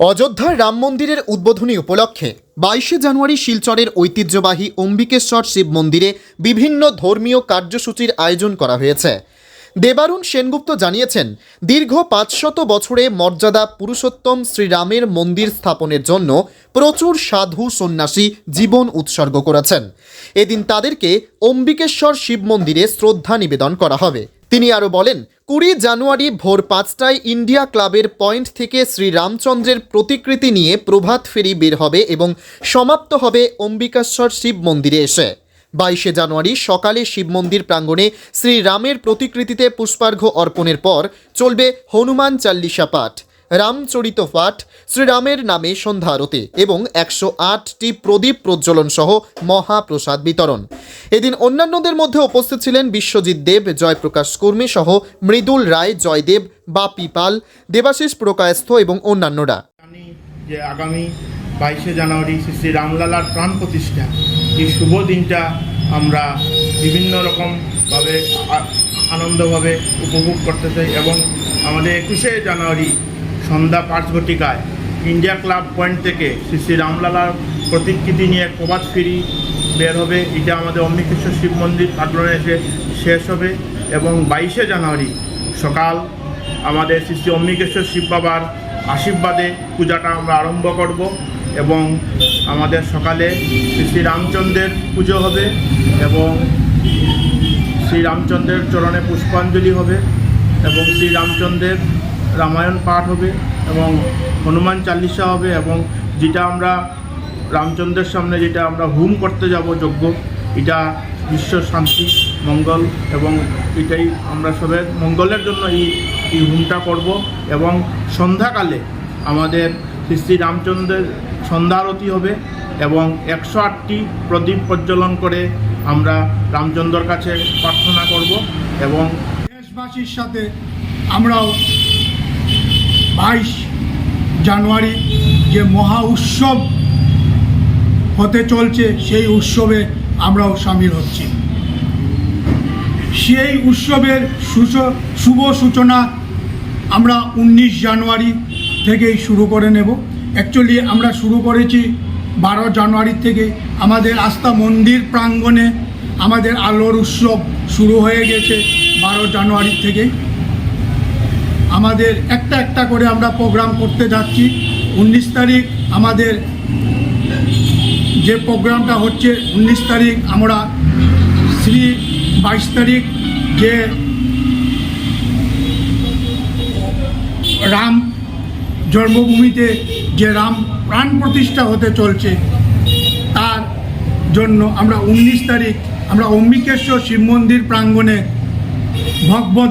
অযোধ্যার রাম মন্দিরের উদ্বোধনী উপলক্ষে বাইশে জানুয়ারি শিলচরের ঐতিহ্যবাহী অম্বিকেশ্বর শিব মন্দিরে বিভিন্ন ধর্মীয় কার্যসূচির আয়োজন করা হয়েছে। দেবারুণ সেনগুপ্ত জানিয়েছেন, দীর্ঘ পাঁচশত বছরে মর্যাদা পুরুষোত্তম শ্রীরামের মন্দির স্থাপনের জন্য প্রচুর সাধু সন্ন্যাসী জীবন উৎসর্গ করেছেন। এদিন তাদেরকে অম্বিকেশ্বর শিব মন্দিরে শ্রদ্ধা নিবেদন করা হবে। তিনি আরও বলেন, কুড়ি জানুয়ারি ভোর পাঁচটায় ইন্ডিয়া ক্লাবের পয়েন্ট থেকে শ্রী রামচন্দ্রের প্রতিকৃতি নিয়ে প্রভাত ফেরি বের হবে এবং সমাপ্ত হবে অম্বিকাশ্বর শিব মন্দিরে এসে। বাইশে জানুয়ারি সকালে শিব মন্দির প্রাঙ্গণে শ্রীরামের প্রতিকৃতিতে পুষ্পার্ঘ্য অর্পণের পর চলবে হনুমান চাল্লিশা পাঠ। রামচরিত পাঠ শ্রীরামের নামে সন্ধ্যা আরতি এবং একশো আটটি প্রদীপ প্রজ্বলন সহ মহাপ্রসাদ বিতরণ। এদিন অন্যান্যদের মধ্যে উপস্থিত ছিলেন বিশ্বজিৎ দেব, জয়প্রকাশ কর্মী সহ মৃদুল রায়, জয়দেব, বাপি পাল, দেবাশিস প্রকায়স্থ এবং অন্যান্যরা। যে আগামী বাইশে জানুয়ারি শ্রী শ্রী রামলালার প্রাণ প্রতিষ্ঠা এই শুভ দিনটা আমরা বিভিন্ন রকমভাবে আনন্দভাবে উপভোগ করতে চাই এবং আমাদের একুশে জানুয়ারি সন্ধ্যা পাঁচ ঘটিকায় ইন্ডিয়া ক্লাব পয়েন্ট থেকে শ্রী শ্রী রামলালার প্রতিকৃতি নিয়ে প্রভাত ফিরি বের হবে। এটা আমাদের অম্বিকেশ্বর শিব মন্দির প্রাঙ্গণে এসে শেষ হবে এবং বাইশে জানুয়ারি সকাল আমাদের শ্রী শ্রী অম্বিকেশ্বর শিব বাবার আশীর্বাদে পূজাটা আমরা আরম্ভ করব এবং আমাদের সকালে শ্রী শ্রী রামচন্দ্রের পুজো হবে এবং শ্রী রামচন্দ্রের চরণে পুষ্পাঞ্জলি হবে এবং শ্রী রামচন্দ্রের রামায়ণ পাঠ হবে এবং হনুমান চালিসা হবে এবং যেটা আমরা রামচন্দ্রের সামনে যেটা আমরা হুম করতে যাব যজ্ঞ, এটা বিশ্ব শান্তি, মঙ্গল এবং এটাই আমরা সবের মঙ্গলের জন্য এই এই হুমটা করব এবং সন্ধ্যাকালে আমাদের শ্রী শ্রী রামচন্দ্রের সন্ধ্যা আরতি হবে এবং একশো আটটি প্রদীপ প্রজ্বলন করে আমরা রামচন্দ্রর কাছে প্রার্থনা করব এবং দেশবাসীর সাথে আমরাও বাইশ জানুয়ারি যে মহা উৎসব হতে চলছে, সেই উৎসবে আমরাও সামিল হচ্ছি। সেই উৎসবের শুভ সূচনা আমরা উনিশ জানুয়ারি থেকেই শুরু করে নেব। অ্যাকচুয়ালি আমরা শুরু করেছি বারো জানুয়ারি থেকে। আমাদের আস্থা মন্দির প্রাঙ্গণে আমাদের আলোর উৎসব শুরু হয়ে গেছে বারো জানুয়ারি থেকেই। আমাদের একটা একটা করে আমরা প্রোগ্রাম করতে যাচ্ছি। উনিশ তারিখ আমাদের যে প্রোগ্রামটা হচ্ছে, উনিশ তারিখ আমরা শ্রী বাইশ তারিখ যে রাম জন্মভূমিতে যে রাম প্রাণ প্রতিষ্ঠা হতে চলছে, তার জন্য আমরা উনিশ তারিখ আমরা অম্বিকেশ্বর শিব মন্দির প্রাঙ্গণে ভগবদ